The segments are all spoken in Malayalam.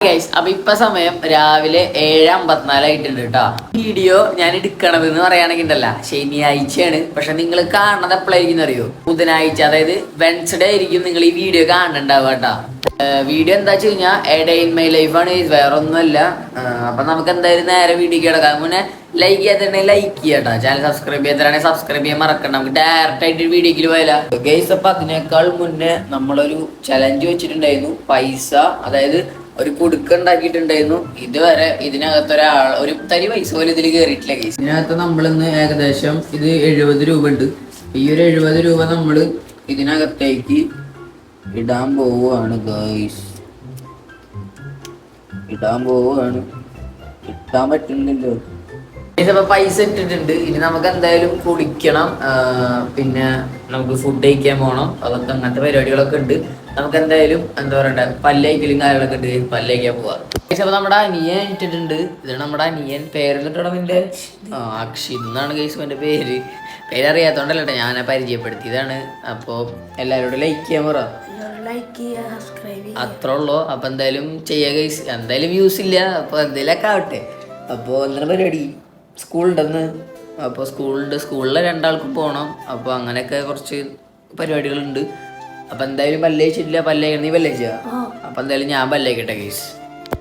അപ്പൊ ഇപ്പൊ സമയം രാവിലെ ഏഴ് അമ്പത്തിനാലായിട്ടുണ്ട് കേട്ടോ വീഡിയോ ഞാൻ എടുക്കണത് എന്ന് പറയുകയാണെങ്കിൽ ഉണ്ടല്ല ശനിയാഴ്ചയാണ്. പക്ഷെ നിങ്ങൾ കാണുന്നത് എപ്പോഴായിരിക്കും അറിയോ? ബുധനാഴ്ച അതായത് വെൻസ്ഡേ ആയിരിക്കും നിങ്ങൾ ഈ വീഡിയോ കാണുന്നുണ്ടാവുക കേട്ടോ വീഡിയോ എന്താ വെച്ച് കഴിഞ്ഞാൽ എ ഡേ ഇൻ മൈ ലൈഫാണ് വേറെ ഒന്നുമല്ല അപ്പൊ നമുക്ക് എന്തായാലും നേരെ വീഡിയോ കിടക്കാം. മുന്നേ ലൈക്ക് ചെയ്യാത്തുണ്ടെങ്കിൽ ലൈക്ക് ചെയ്യട്ടോ ചാനൽ സബ്സ്ക്രൈബ് ചെയ്യാത്തതാണെങ്കിൽ സബ്സ്ക്രൈബ് ചെയ്യാൻ മറക്കണം നമുക്ക് ഡയറക്റ്റ് ആയിട്ട് വീഡിയോയ്ക്ക് പോയാലോ. ഗൈസ് അപ്പൊ അതിനേക്കാൾ മുന്നേ നമ്മളൊരു ചലഞ്ച് വെച്ചിട്ടുണ്ടായിരുന്നു. പൈസ അതായത് ഒരു കുടുക്ക ഉണ്ടാക്കിയിട്ടുണ്ടായിരുന്നു. ഇതുവരെ ഇതിനകത്ത് ഒരാൾ ഒരു തരി പൈസ പോലും ഇതിൽ കയറിയിട്ടില്ല കേസ് ഇതിനകത്ത് നമ്മളിന്ന് ഏകദേശം ഇത് എഴുപത് രൂപ ഉണ്ട്. ഈ ഒരു എഴുപത് രൂപ നമ്മൾ ഇതിനകത്തേക്ക് ഇടാൻ പോവുകയാണ് ഗൈസ് ഇടാൻ പോവുകയാണ്. ഇട്ടാൻ പറ്റുന്നില്ലല്ലോ. ഇതപ്പോ പൈസ ഇട്ടിട്ടുണ്ട്. ഇനി നമുക്ക് എന്തായാലും കുടിക്കണം. പിന്നെ നമുക്ക് ഫുഡ് കഴിക്കാൻ പോകണം അതൊക്കെ അങ്ങനത്തെ പരിപാടികളൊക്കെ ഉണ്ട്. നമുക്ക് എന്തായാലും എന്താ പറയണ്ടേ പല്ലേക്കലും കാര്യങ്ങളൊക്കെ ഉണ്ട് പല്ലേക്കാൻ പോവാ. അപ്പോൾ അപ്പൊ നമ്മുടെ അനിയൻ ഇട്ടിട്ടുണ്ട് ഇത് നമ്മുടെ അനിയൻ പേരെന്നിട്ടോ നിന്റെ? ആ അക്ഷിത് എന്നാണ് കേസ് എന്റെ പേര്. പേരറിയാത്തോണ്ടല്ലോ ഞാൻ പരിചയപ്പെടുത്തിയതാണ് അപ്പൊ എല്ലാവരോടും ലൈക്ക് ചെയ്യാൻ പറ. അത്രേ ഉള്ളൂ. അപ്പൊ എന്തായാലും ചെയ്യാ കേസ് എന്തായാലും വ്യൂസ് ഇല്ല. അപ്പൊ എന്തെങ്കിലുമൊക്കെ ആവട്ടെ. അപ്പൊ എന്താണ് പരിപാടി? സ്കൂളുണ്ടെന്ന് അപ്പോൾ സ്കൂളുണ്ട് സ്കൂളിലെ രണ്ടാൾക്കും പോകണം അപ്പോൾ അങ്ങനെയൊക്കെ കുറച്ച് പരിപാടികളുണ്ട്. അപ്പൊ എന്തായാലും പല്ലേച്ചിട്ടില്ല പല്ലേക്കണം നീ പല്ലേച്ചാ അപ്പൊ എന്തായാലും ഞാൻ പല്ലേക്കട്ടെ ഗൈസ്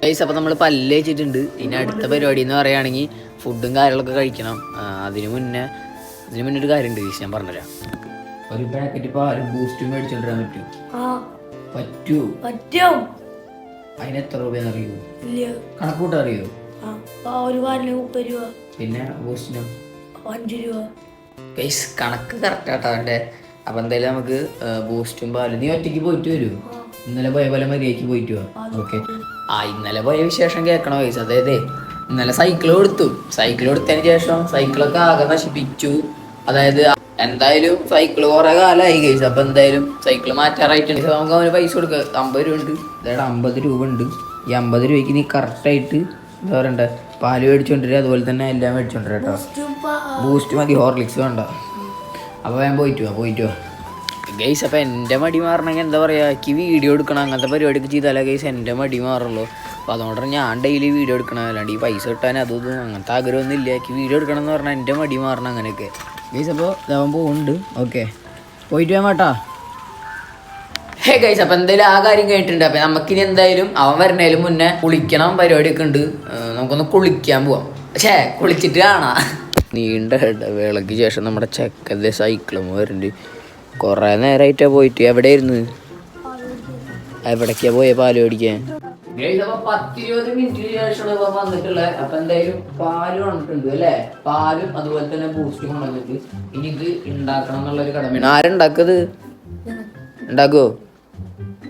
ഗൈസ് അപ്പൊ നമ്മൾ പല്ലേച്ചിട്ടുണ്ട് ഇനി അടുത്ത പരിപാടി എന്ന് പറയുകയാണെങ്കിൽ ഫുഡും കാര്യങ്ങളൊക്കെ കഴിക്കണം. അതിനു മുന്നേ അതിനു മുന്നേ ഒരു കാര്യമുണ്ട് ഗൈസ് ഞാൻ പറഞ്ഞുതരാം. ഒരു പാക്കറ്റ് പാലും ബൂസ്റ്റും മേടിച്ചോണ്ടിരാൻ പറ്റും. ആ. പറ്റൂ. പറ്റും? അതിന് എത്ര രൂപയെന്ന് അറിയൂ? ഇല്ല. കണക്കൂട്ട് അറിയോ? ഒരു പാലിന് മുപ്പത് രൂപ. പിന്നെ ബൂസ്റ്റിനോ അഞ്ച് രൂപ. ഗൈസ് കണക്ക് കറക്റ്റ് ആട്ടോ അവന്റെ അപ്പം എന്തായാലും നമുക്ക് ബൂസ്റ്റും പാലും. നീ ഒറ്റയ്ക്ക് പോയിട്ട് വരൂ. ഇന്നലെ പോയ പോലെ മര്യാദയ്ക്ക് പോയിട്ട് വാ. ഓക്കെ. ആ ഇന്നലെ പോയ വിശേഷം കേൾക്കണോ വയസ്സ് അതായത് ഇന്നലെ സൈക്കിൾ കൊടുത്തു. സൈക്കിൾ കൊടുത്തതിന് ശേഷം സൈക്കിളൊക്കെ ആകെ നശിപ്പിച്ചു. അതായത് എന്തായാലും സൈക്കിൾ കുറെ കാലമായി കഴിച്ചു അപ്പൊ എന്തായാലും സൈക്കിൾ മാറ്റാറായിട്ടുണ്ട്. നമുക്ക് അവന് പൈസ കൊടുക്കുക അമ്പത് രൂപ ഉണ്ട്. അതായത് അമ്പത് രൂപ ഉണ്ട്. ഈ അമ്പത് രൂപയ്ക്ക് നീ കറക്റ്റായിട്ട് എന്താ പറയണ്ടേ? പാൽ മേടിച്ചോണ്ടിരിക്കും അതുപോലെ തന്നെ എല്ലാം കേട്ടോ. പാ- ബൂസ്റ്റ് മതി. ഹോർലിക്സ് വേണ്ട. അപ്പോൾ ഞാൻ പോയിട്ട് വാ പോയിട്ട് വാ. ഗൈസ് അപ്പോൾ എന്റെ മടി മാറണമെങ്കിൽ എന്താ പറയുക എനിക്ക് വീഡിയോ എടുക്കണം അങ്ങനത്തെ പരിപാടിയൊക്കെ ചെയ്താലേ ഗൈസ് എന്റെ മടി മാറുള്ളൂ. അപ്പോൾ അതുകൊണ്ടാണ് ഞാൻ ഡെയിലി വീഡിയോ എടുക്കണം അല്ലാണ്ട് ഈ പൈസ കിട്ടാൻ അതും അങ്ങനത്തെ ആഗ്രഹമൊന്നും ഇല്ല. എനിക്ക് വീഡിയോ എടുക്കണം എന്ന് പറഞ്ഞാൽ എന്റെ മടി മാറണം അങ്ങനെയൊക്കെ. ഗൈസ് അപ്പോൾ ഇതാവാൻ പോകുന്നുണ്ട് ഓക്കെ പോയിട്ട് വേണം കേട്ടോ ഹേ ഗൈസ് അപ്പൊ എന്തായാലും ആ കാര്യം കേട്ടിട്ടുണ്ട്. അപ്പൊ നമുക്കിനി എന്തായാലും അവൻ വരണേലും മുന്നേ കുളിക്കണം പരിപാടിയൊക്കെ ഉണ്ട്. നമുക്കൊന്ന് കുളിക്കാൻ പോവാം. പക്ഷേ കുളിച്ചിട്ട് കാണാ. നീണ്ട ഇടവേളയ്ക്ക് ശേഷം നമ്മുടെ ചെക്കന്റെ സൈക്കിളും വരുന്നുണ്ട്. കുറേ നേരമായിട്ടാ പോയിട്ട്. എവിടെയായിരുന്നു? എവിടേക്കാ പോയ പാൽ മേടിക്കാൻ? പത്തിരുപത് മിനിറ്റിന് ശേഷമാണ് ഇവൻ വന്നിട്ടുള്ളത് അപ്പൊ എന്തായാലും പാൽ വന്നിട്ടുണ്ട് അല്ലേ? പാലും അതുപോലെ തന്നെ ബൂസ്റ്റും വന്നിട്ട് ഇനി ഇത് ഉണ്ടാക്കണം എന്നുള്ള ഒരു കടമയാണ് ആരുണ്ടാക്കത് ഉണ്ടാക്കോ?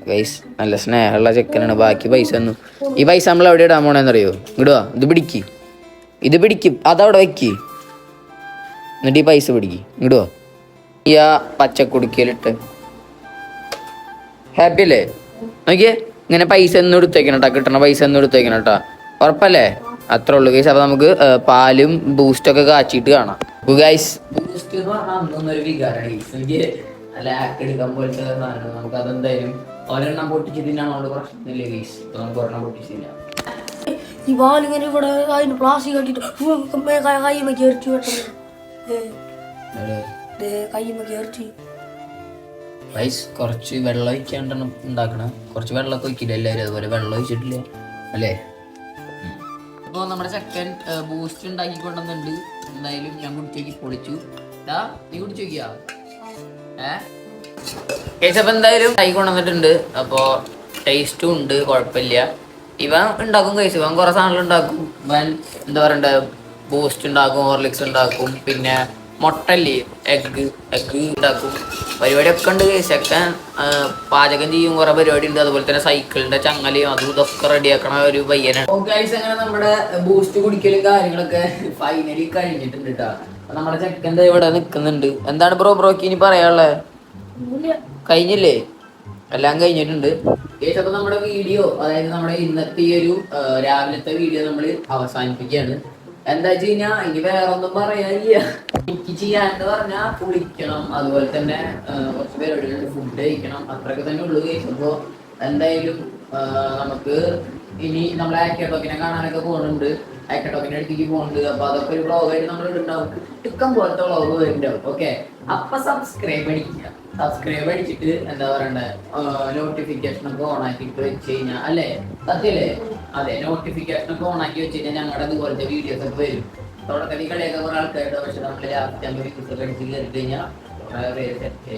പൈസ നല്ല സ്നേഹമുള്ള ചെക്കനാണ്. ബാക്കി പൈസ ഒന്നും ഈ പൈസ നമ്മൾ എവിടെ ഇടാൻ പോണെന്നറിയോ ഇടുവാ ഇത് പിടിക്ക്. ഇത് പിടിക്ക്. അതവിടെ വെക്ക്. എന്നിട്ട് ഈ പൈസ പിടിക്ക് ഇടുവോ ഈ ആ പച്ചക്കുടുക്കിയിലിട്ട് ഹാപ്പി അല്ലേ നോക്കിയേ ഇങ്ങനെ പൈസ ഒന്നും എടുത്തേക്കണം കേട്ടോ കിട്ടണ പൈസ ഒന്നും എടുത്തേക്കണം കേട്ടോ ഉറപ്പല്ലേ അത്രേ ഉള്ളൂ ഗൈസ് അപ്പൊ നമുക്ക് പാലും പാലും ബൂസ്റ്റൊക്കെ കാച്ചിട്ട് കാണാം ഗൈസ് ബൂസ്റ്റ് എന്ന് പറഞ്ഞാൽ അന്നൊന്നൊരു വികാരമാണ് ഗൈസ് എനിക്ക് നല്ല ആക്ക് എടുക്കാൻ പോലത്തെ സാധനം നമുക്ക് അതെന്തായാലും ഒരെണ്ണം പൊട്ടിച്ച് തിന്നാണോണ്ട് പ്രശ്നമില്ല ഗൈസ് ഇപ്പൊ നമുക്ക് ഒരെണ്ണം പൊട്ടിച്ച് തിന്നാം ഈ പാലിങ്ങനെ ഇവിടെ അതിന് പ്ലാസ്റ്റിക് കട്ടിട്ട് കൈമ കയറിച്ചു പെട്ടെന്ന് കയറിച്ച് റൈസ് കുറച്ച് വെള്ളം ഒഴിക്കാണ്ടാണ് ഉണ്ടാക്കണം. കുറച്ച് വെള്ളമൊക്കെ ഒഴിക്കില്ല എല്ലാവരും? അതുപോലെ വെള്ളം ഒഴിച്ചിട്ടില്ല? അല്ലേ? അപ്പോൾ നമ്മുടെ ചെക്കൻ ബൂസ്റ്റ് ഉണ്ടാക്കി കൊണ്ടുവന്നുണ്ട് എന്തായാലും ഞാൻ കുടിച്ചേക്ക് പൊളിച്ചു. ഡാ നീ കുടിച്ചു നോക്കിയാ ഏ? എന്തായാലും ഉണ്ടാക്കി കൊണ്ടുവന്നിട്ടുണ്ട് അപ്പോൾ ടേസ്റ്റും ഉണ്ട് കുഴപ്പമില്ല. ഇവൻ ഉണ്ടാക്കും കേസ് ഇവൻ കുറേ സാധനങ്ങൾ ഉണ്ടാക്കും. ഇവൻ എന്താ പറയണ്ടേ? ബൂസ്റ്റ് ഉണ്ടാക്കും ഹോർലിക്സ് ഉണ്ടാക്കും പിന്നെ മുട്ടല്ലേ എഗ്ഗ് എഗ്ഗ് ഉണ്ടാക്കും. പരിപാടിയൊക്കെ ഉണ്ട് ചെക്കൻ പാചകം ചെയ്യും കുറെ പരിപാടി ഉണ്ട്. അതുപോലെ തന്നെ സൈക്കിളിന്റെ ചങ്ങലയും അതും ഇതൊക്കെ റെഡിയാക്കണ ഒരു പയ്യനാണ്. അങ്ങനെ നമ്മുടെ ബൂസ്റ്റ് കുടിക്കലും കാര്യങ്ങളൊക്കെ ഫൈനലി കഴിഞ്ഞിട്ടുണ്ട് കേട്ടോ നമ്മുടെ ചെക്കന്റെ ഇവിടെ നിൽക്കുന്നുണ്ട് എന്താണ് ബ്രോ ബ്രോക്ക് ഇനി പറയാനുള്ളത് കഴിഞ്ഞില്ലേ? എല്ലാം കഴിഞ്ഞിട്ടുണ്ട്. അപ്പൊ നമ്മുടെ വീഡിയോ അതായത് നമ്മുടെ ഇന്നത്തെ ഈ ഒരു രാവിലത്തെ വീഡിയോ നമ്മൾ അവസാനിപ്പിക്കുകയാണ്. എന്താ കഴിഞ്ഞാ ഇനി വേറെ ഒന്നും പറയാനില്ല. എനിക്ക് ചെയ്യാന്ന് പറഞ്ഞാ കുളിക്കണം. അതുപോലെ തന്നെ കുറച്ച് പേരോട് ഫുഡ് കഴിക്കണം. അത്രയൊക്കെ തന്നെ ഉള്ളു ഗൈസ് എന്തായാലും നമുക്ക് ഇനി നമ്മൾ ആക്കട്ടോക്കിനെ കാണാനൊക്കെ പോകുന്നുണ്ട് ആക്കിയോക്കിനെ അടുത്തേക്ക് പോകുന്നുണ്ട് അപ്പൊ അതൊക്കെ ഒരു വ്ളോഗായിട്ട് നമ്മൾ ഇടുണ്ടാവും ഇഷ്ടം പോലത്തെ വ്ളോഗ് വരുന്നുണ്ടാവും. ഓക്കെ അപ്പൊ സബ്സ്ക്രൈബ് അടിക്കുക. സബ്സ്ക്രൈബ് അടിച്ചിട്ട് എന്താ പറയണ്ടേ? നോട്ടിഫിക്കേഷൻ ഒക്കെ ഓൺ ആക്കിയിട്ട് വെച്ച് കഴിഞ്ഞാൽ അല്ലേ? സത്യല്ലേ? അതെ നോട്ടിഫിക്കേഷൻ ഒക്കെ ഓൺ ആക്കി വെച്ച് കഴിഞ്ഞാൽ ഞങ്ങളുടെ ഇതുപോലത്തെ വീഡിയോസ് ഒക്കെ വരും. തുടക്കത്തിൽ കളിയൊക്കെ കുറെ ആൾക്കാരുടെ പക്ഷെ നമ്മൾ ലാസ്റ്റ് അമ്പത് വീഡിയോസ് ഒക്കെ കയറി കഴിഞ്ഞാൽ കുറെ സെറ്റ്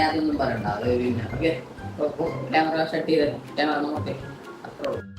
ഞാനൊന്നും പറയണ്ട. അത് ഓക്കെ ക്യാമറ ഷട്ട് ചെയ്ത് ക്യാമറ നോക്കേ അത്രേ ഉള്ളൂ.